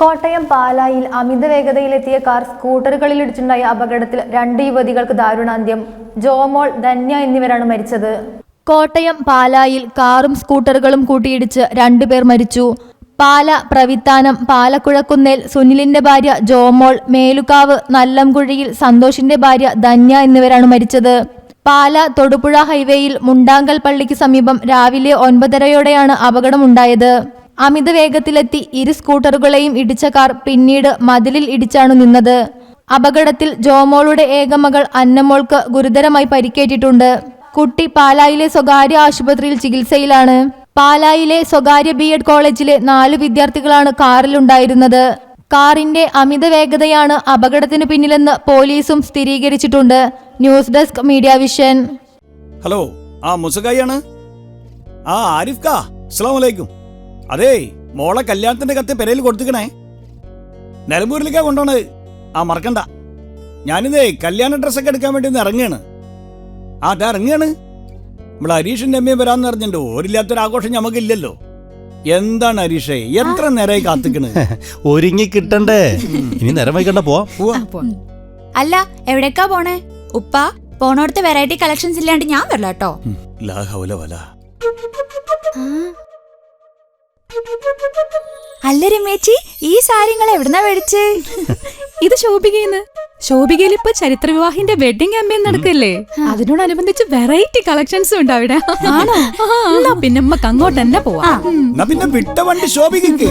കോട്ടയം പാലായിൽ അമിത വേഗതയിലെത്തിയ കാർ സ്കൂട്ടറുകളിൽ ഇടിച്ചുണ്ടായ അപകടത്തിൽ രണ്ട് യുവതികൾക്ക് ദാരുണാന്ത്യം. ജോമോൾ ധന്യ എന്നിവരാണ് മരിച്ചത്. കോട്ടയം പാലായിൽ കാറും സ്കൂട്ടറുകളും കൂട്ടിയിടിച്ച് രണ്ടുപേർ മരിച്ചു. പാല പ്രവിത്താനം പാലക്കുഴക്കുന്നേൽ സുനിലിന്റെ ഭാര്യ ജോമോൾ മേലുകാവ് നല്ലംകുഴിയിൽ സന്തോഷിന്റെ ഭാര്യ ധന്യ എന്നിവരാണ് മരിച്ചത്. പാല തൊടുപുഴ ഹൈവേയിൽ മുണ്ടാങ്കൽ പള്ളിക്ക് സമീപം രാവിലെ ഒൻപതരയോടെയാണ് അപകടമുണ്ടായത്. അമിത വേഗത്തിലെത്തി ഇരു സ്കൂട്ടറുകളെയും ഇടിച്ച കാർ പിന്നീട് മതിലിൽ ഇടിച്ചാണ് നിന്നത്. അപകടത്തിൽ ജോമോളുടെ ഏകമകൾ അന്നമോൾക്ക് ഗുരുതരമായി പരിക്കേറ്റിട്ടുണ്ട്. കുട്ടി പാലായിലെ സ്വകാര്യ ആശുപത്രിയിൽ ചികിത്സയിലാണ്. പാലായിലെ സ്വകാര്യ ബി എഡ് കോളേജിലെ നാല് വിദ്യാർത്ഥികളാണ് കാറിലുണ്ടായിരുന്നത്. കാറിന്റെ അമിത വേഗതയാണ് അപകടത്തിന് പിന്നിലെന്ന് പോലീസും സ്ഥിരീകരിച്ചിട്ടുണ്ട്. News desk media vision. Hello ആ മുസകായാണ് ആ ആരിഫ് കാ അസ്സലാമു അലൈക്കും. അതേ മോളെ കല്യാണത്തിന്റെ കത്ത് പെരയിൽ കൊടുത്തിക്കണേ. നിലമ്പൂരിലേക്കാ കൊണ്ടോണത് ആ മറക്കണ്ട. ഞാനിതേ കല്യാണ ഡ്രസ്സൊക്കെ എടുക്കാൻ വേണ്ടി ഒന്ന് ഇറങ്ങിയാണ് ആ അതാ ഇറങ്ങിയാണ് നമ്മളെ ഹരീഷിന്റെ അമ്മയും വരാന്ന് പറഞ്ഞിട്ടുണ്ട്. ഓരില്ലാത്തൊരാഘോഷം ഞമ്മക്കില്ലല്ലോ. എന്താണ് ഹരീഷേ എത്ര നേരമായി കാത്തിക്കണ്? ഒരുങ്ങി കിട്ടണ്ടേ? ഇനി നേരം വൈകണ്ട പോവാം. അല്ല എവിടേക്കാ പോണേ? ഉപ്പ പോണോടത്തെ വെറൈറ്റി കളക്ഷൻസ് ഇല്ലാണ്ട് ഞാൻ വരില്ല കേട്ടോ. അല്ല രമേച്ചി ഈ സാരിങ്ങൾ എവിടുന്നാ മേടിച്ച്? ഇത് ശോഭികയെന്ന്. ശോഭികയിൽ ഇപ്പൊ ചരിത്ര വിവാഹിന്റെ വെഡിങ് ക്യാമ്പയിൻ നടക്കല്ലേ അതിനോടനുബന്ധിച്ച് വെറൈറ്റി കളക്ഷൻസ് ഉണ്ട് അവിടെ. ആണോ? പിന്നെ നമുക്ക് അങ്ങോട്ട് തന്നെ പോവാം. പിന്നെ വിട്ട വണ്ടി ശോഭിക്ക്